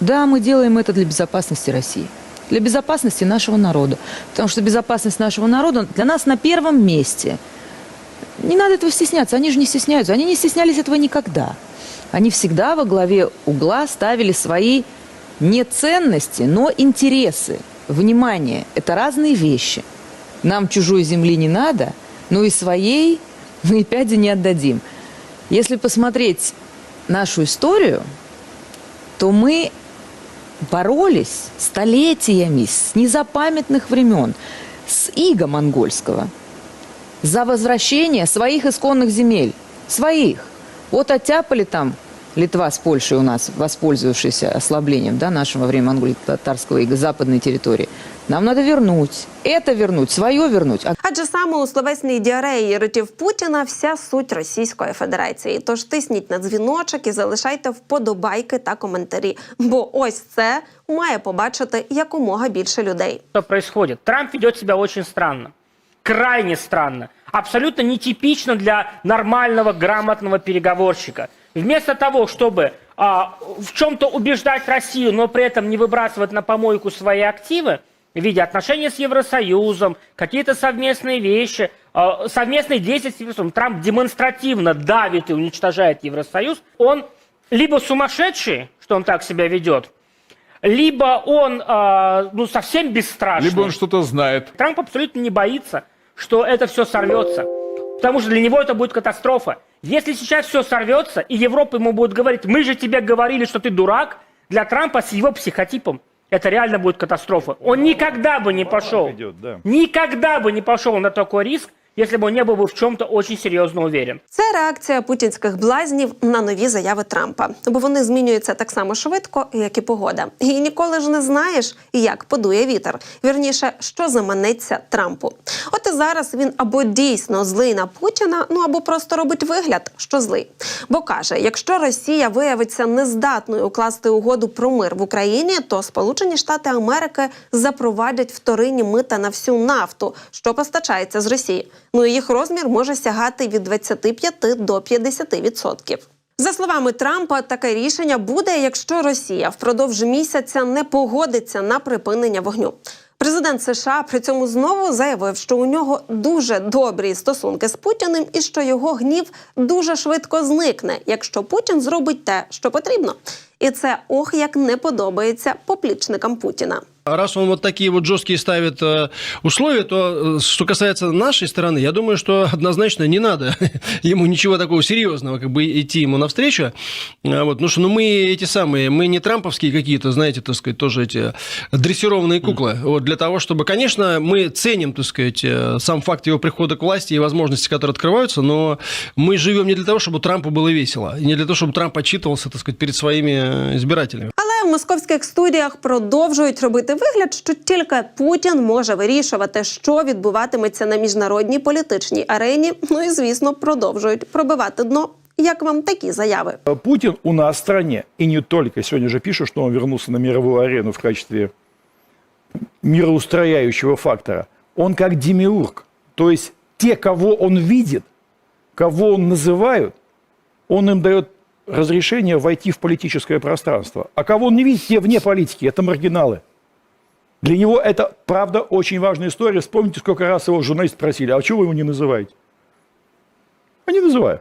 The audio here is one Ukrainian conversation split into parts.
Да, мы делаем это для безопасности России, для безопасности нашего народа. Потому что безопасность нашего народа для нас на первом месте. Не надо этого стесняться, они же не стесняются. Они не стеснялись этого никогда. Они всегда во главе угла ставили свои не ценности, но интересы. Внимание, это разные вещи. Нам чужой земли не надо, но и своей мы и пяди не отдадим. Если посмотреть нашу историю, то мы боролись столетиями с незапамятных времен с иго монгольского за возвращение своих исконных земель. Своих. Вот оттяпали там Литва с Польшей у нас, воспользовавшись ослаблением да, нашего во время монголо-татарского ига западной территории. Нам надо вернуть. Это вернуть, свое вернуть. Адже саме у словесній діареї ротів Путіна вся суть Російської Федерації. Тож тисніть на дзвіночок і залишайте вподобайки та коментарі. Бо ось це має побачити якомога більше людей. что происходит. Трамп ведет себя очень странно. Крайне странно. Абсолютно нетипично для нормального, грамотного переговорщика. Вместо того, чтобы а, в чем-то убеждать Россию, но при этом не выбрасывать на помойку свои активы, в виде отношений с Евросоюзом, какие-то совместные вещи, а, совместные действия с Евросоюзом, Трамп демонстративно давит и уничтожает Евросоюз, он либо сумасшедший, что он так себя ведет, либо он а, ну, совсем бесстрашный. Либо он что-то знает. Трамп абсолютно не боится, что это все сорвется. Потому что для него это будет катастрофа. Если сейчас все сорвется, и Европа ему будет говорить, мы же тебе говорили, что ты дурак, для Трампа с его психотипом это реально будет катастрофа. Он никогда бы не пошел, идет, да. никогда бы не пошел на такой риск, если бы он не был бы в чем-то очень серьезно уверен. Це реакція путінських блазнів на нові заяви Трампа, бо вони змінюються так само швидко, як і погода. І ніколи ж не знаєш, як подує вітер. Вірніше, що заманеться Трампу. От і зараз він або дійсно злий на Путіна, ну або просто робить вигляд, що злий. Бо каже: якщо Росія виявиться нездатною укласти угоду про мир в Україні, то Сполучені Штати Америки запровадять вторинні мита на всю нафту, що постачається з Росії. Ну і їх розмір може сягати від 25 до 50%. За словами Трампа, таке рішення буде, якщо Росія впродовж місяця не погодиться на припинення вогню. Президент США при цьому знову заявив, що у нього дуже добрі стосунки з Путіним і що його гнів дуже швидко зникне, якщо Путін зробить те, що потрібно. І це ох як не подобається поплічникам Путіна. Раз он вот такие вот жесткие ставит э, условия, то э, что касается нашей стороны, я думаю, что однозначно не надо ему ничего такого серьезного, как бы идти ему навстречу. А Вот, ну что, ну мы эти самые, мы не трамповские какие-то, знаете, так сказать, тоже эти дрессированные куклы. Вот для того, чтобы, конечно, мы ценим, так сказать, э, сам факт его прихода к власти и возможности, которые открываются, но мы живем не для того, чтобы Трампу было весело, и не для того, чтобы Трамп отчитывался, так сказать, перед своими избирателями. В московських студіях продовжують робити вигляд, що тільки Путін може вирішувати, що відбуватиметься на міжнародній політичній арені. Ну і звісно, продовжують пробивати дно. Як вам такі заяви? Путин у нас в стране, и не только, сегодня же пишут, что он вернулся на мировую арену в качестве мироустрояющего фактора. Он как демиург. То есть те, кого он видит, кого он называет, он им дает разрешение войти в политическое пространство. А кого он не видит, те вне политики, это маргиналы. Для него это, правда, очень важная история. Вспомните, сколько раз его журналисты просили, а чего вы его не называете? А не называю.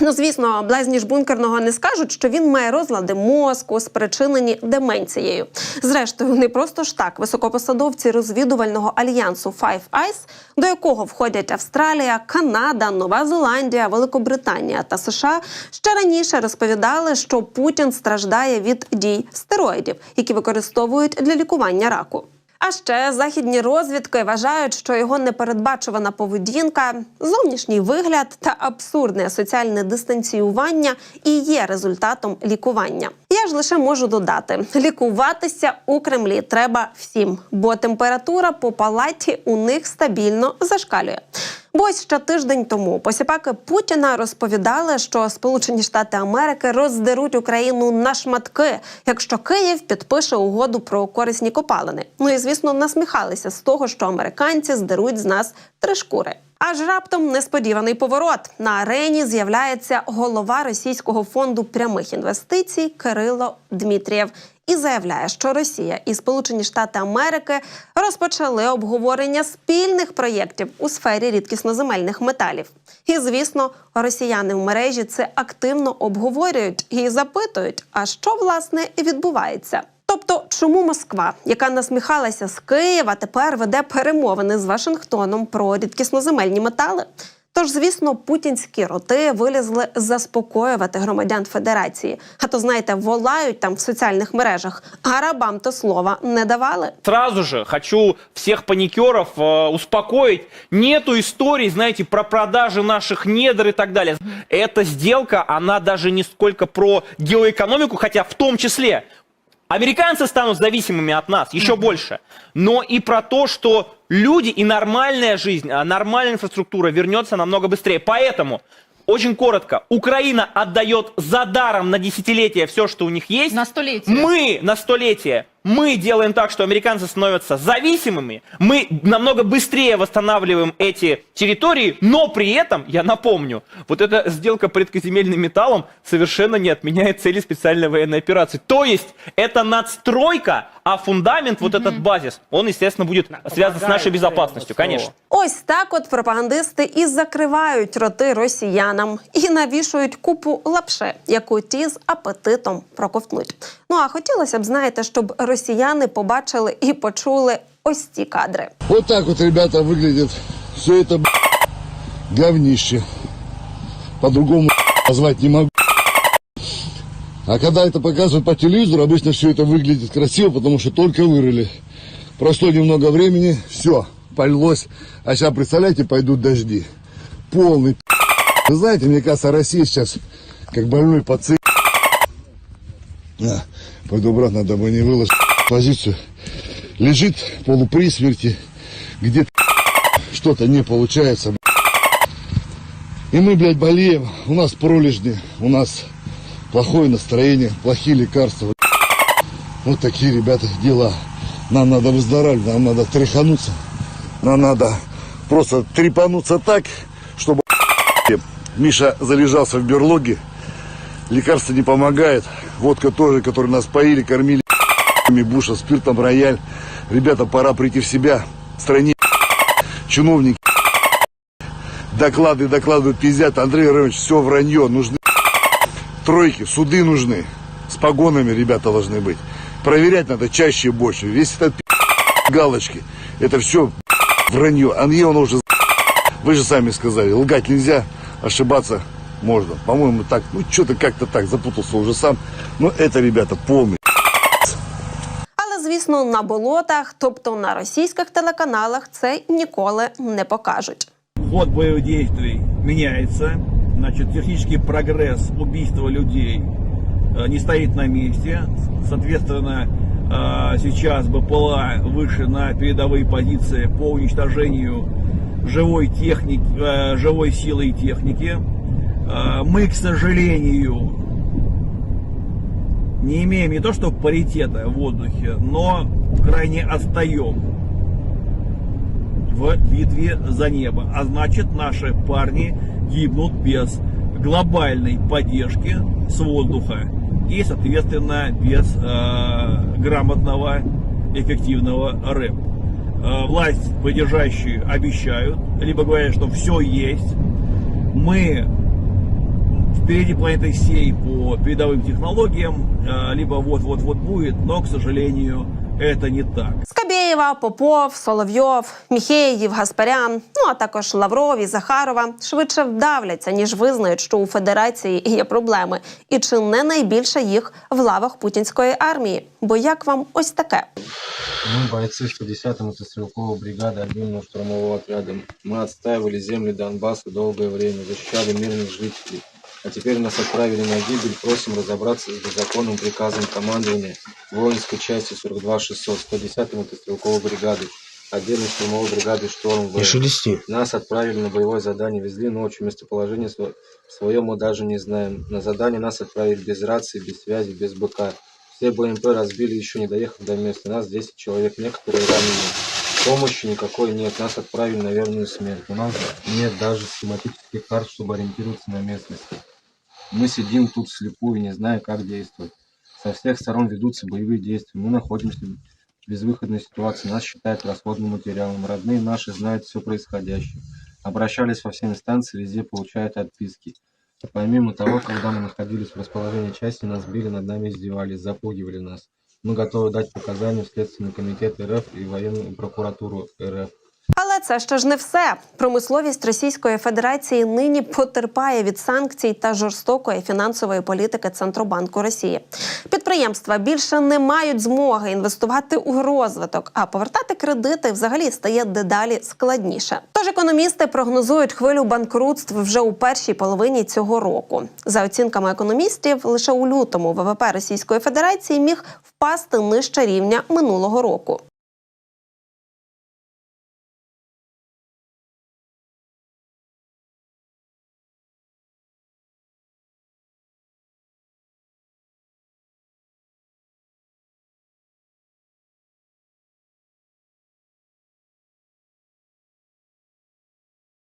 Ну, звісно, блазні ж бункерного не скажуть, що він має розлади мозку, спричинені деменцією. Зрештою, не просто ж так високопосадовці розвідувального альянсу Five Eyes, до якого входять Австралія, Канада, Нова Зеландія, Великобританія та США, ще раніше розповідали, що Путін страждає від дій стероїдів, які використовують для лікування раку. А ще західні розвідки вважають, що його непередбачувана поведінка, зовнішній вигляд та абсурдне соціальне дистанціювання і є результатом лікування. Я ж лише можу додати: лікуватися у Кремлі треба всім, бо температура по палаті у них стабільно зашкалює. Бо ось ще тиждень тому посіпаки Путіна розповідали, що Сполучені Штати Америки роздеруть Україну на шматки, якщо Київ підпише угоду про корисні копалини. Ну і звісно, насміхалися з того, що американці здеруть з нас три шкури. Аж раптом несподіваний поворот на арені з'являється голова російського фонду прямих інвестицій Кирило Дмитрієв і заявляє, що Росія і Сполучені Штати Америки розпочали обговорення спільних проєктів у сфері рідкісноземельних металів. І звісно, росіяни в мережі це активно обговорюють і запитують, а що власне відбувається. Тобто, чому Москва, яка насміхалася з Києва, тепер веде перемовини з Вашингтоном про рідкісноземельні метали? Тож, звісно, путінські роти вилізли заспокоювати громадян Федерації. А то, знаєте, волають там в соціальних мережах, а рабам то слова не давали. Сразу же хочу всех паникеров э, успокоить. Нету историй, знаете, про продажи наших недр и так далее. Эта сделка, она даже не сколько про геоэкономику, хотя в том числе Американцы станут зависимыми от нас еще больше. Но и про то, что люди и нормальная жизнь, а нормальная инфраструктура вернется намного быстрее. Поэтому очень коротко. Украина отдает за даром на десятилетия все, что у них есть. На столетие. Мы на столетие, мы делаем так, что американцы становятся зависимыми, мы намного быстрее восстанавливаем эти территории, но при этом, я напомню, вот эта сделка по редкоземельным металлам совершенно не отменяет цели специальной военной операции. То есть это надстройка, а фундамент, вот этот базис, он, естественно, будет связан с нашей Помогает безопасностью, ВСО. конечно. Ось так от пропагандисти і закривають роти росіянам і навішують купу лапши, яку ті з апетитом проковтнуть. Ну а хотілося б, знаєте, щоб росіяни побачили і почули ось ці кадри. Вот так вот, ребята, выглядит все это б***ь, говнище. По-другому б***ь, назвать не могу. А когда это показывают по телевизору, обычно все это выглядит красиво, потому что только вырыли. Прошло немного времени, все, полилось. А сейчас, представляете, пойдут дожди. Полный пи***. Вы знаете, мне кажется, Россия сейчас как больной пациент. На, пойду обратно, дабы не выложить позицию. Лежит полупри смерти, где что-то не получается. И мы, блядь, болеем. У нас пролежни, у нас плохое настроение, плохие лекарства. Вот такие, ребята, дела. Нам надо выздоравливать, нам надо тряхануться. Нам надо просто трепануться так, чтобы Миша залежался в берлоге. Лекарства не помогает. Водка тоже, которую нас поили, кормили Буша, спиртом, рояль. Ребята, пора прийти в себя. В стране чиновники доклады, докладывают, пиздят. Андрей Иванович, все вранье. Нужны тройки, суды нужны. С погонами ребята должны быть. Проверять надо чаще и больше. Весь этот галочки, это все вранье. Анье он уже вы же сами сказали, лгать нельзя, ошибаться можно. По-моему, так, ну, что-то как-то так, запутался уже сам. Но это, ребята, полный Але звісно, на болотах, тобто на російських телеканалах, це ніколи не покажуть. ход боевых действий меняется. Значит, технический прогресс убийства людей э, не стоит на месте. Соответственно, э, сейчас БПЛА выше на передовые позиции по уничтожению живой техники, э, живой силы и техники. Э, Мы, к сожалению, не имеем не то что паритета в воздухе, но крайне отстаем в битве за небо. А значит, наши парни гибнут без глобальной поддержки с воздуха и, соответственно, без э, грамотного, эффективного рэп. Э, власть поддержащие обещают, либо говорят, что все есть. Мы впереди планеты сей по передовым технологиям, э, либо вот-вот-вот будет, но, к сожалению, это не так. Скабєєва, Попов, Соловйов, Міхеєв, Гаспарян, ну а також Лавров і Захарова швидше вдавляться, ніж визнають, що у Федерації є проблеми, і чи не найбільше їх в лавах путінської армії. Бо як вам ось таке? Мы бойцы 110-й мотострелковой бригады отдельного штурмового отряда. Мы отстаивали земли Донбасса долгое время, защищали мирных жителей. А теперь нас отправили на гибель. Просим разобраться с беззаконным приказом командования воинской части 42-600 110-й мотострелковой бригады, отдельной штурмовой бригады «Шторм В». Нас отправили на боевое задание, везли ночью, местоположение сво- свое мы даже не знаем. На задание нас отправили без рации, без связи, без БК. Все БМП разбили, еще не доехав до места. Нас 10 человек, некоторые ранены. Помощи никакой нет, нас отправили на верную смерть. У нас нет даже схематических карт, чтобы ориентироваться на местности. Мы сидим тут вслепую, не зная, как действовать. Со всех сторон ведутся боевые действия. Мы находимся в безвыходной ситуации. Нас считают расходным материалом. Родные наши знают все происходящее. Обращались во все инстанции, везде получают отписки. Помимо того, когда мы находились в расположении части, нас били, над нами издевались, запугивали нас. Мы готовы дать показания в Следственный комитет РФ и военную прокуратуру РФ. Це ще ж не все. Промисловість Російської Федерації нині потерпає від санкцій та жорстокої фінансової політики Центробанку Росії. Підприємства більше не мають змоги інвестувати у розвиток, а повертати кредити взагалі стає дедалі складніше. Тож економісти прогнозують хвилю банкрутств вже у першій половині цього року. За оцінками економістів, лише у лютому ВВП Російської Федерації міг впасти нижче рівня минулого року.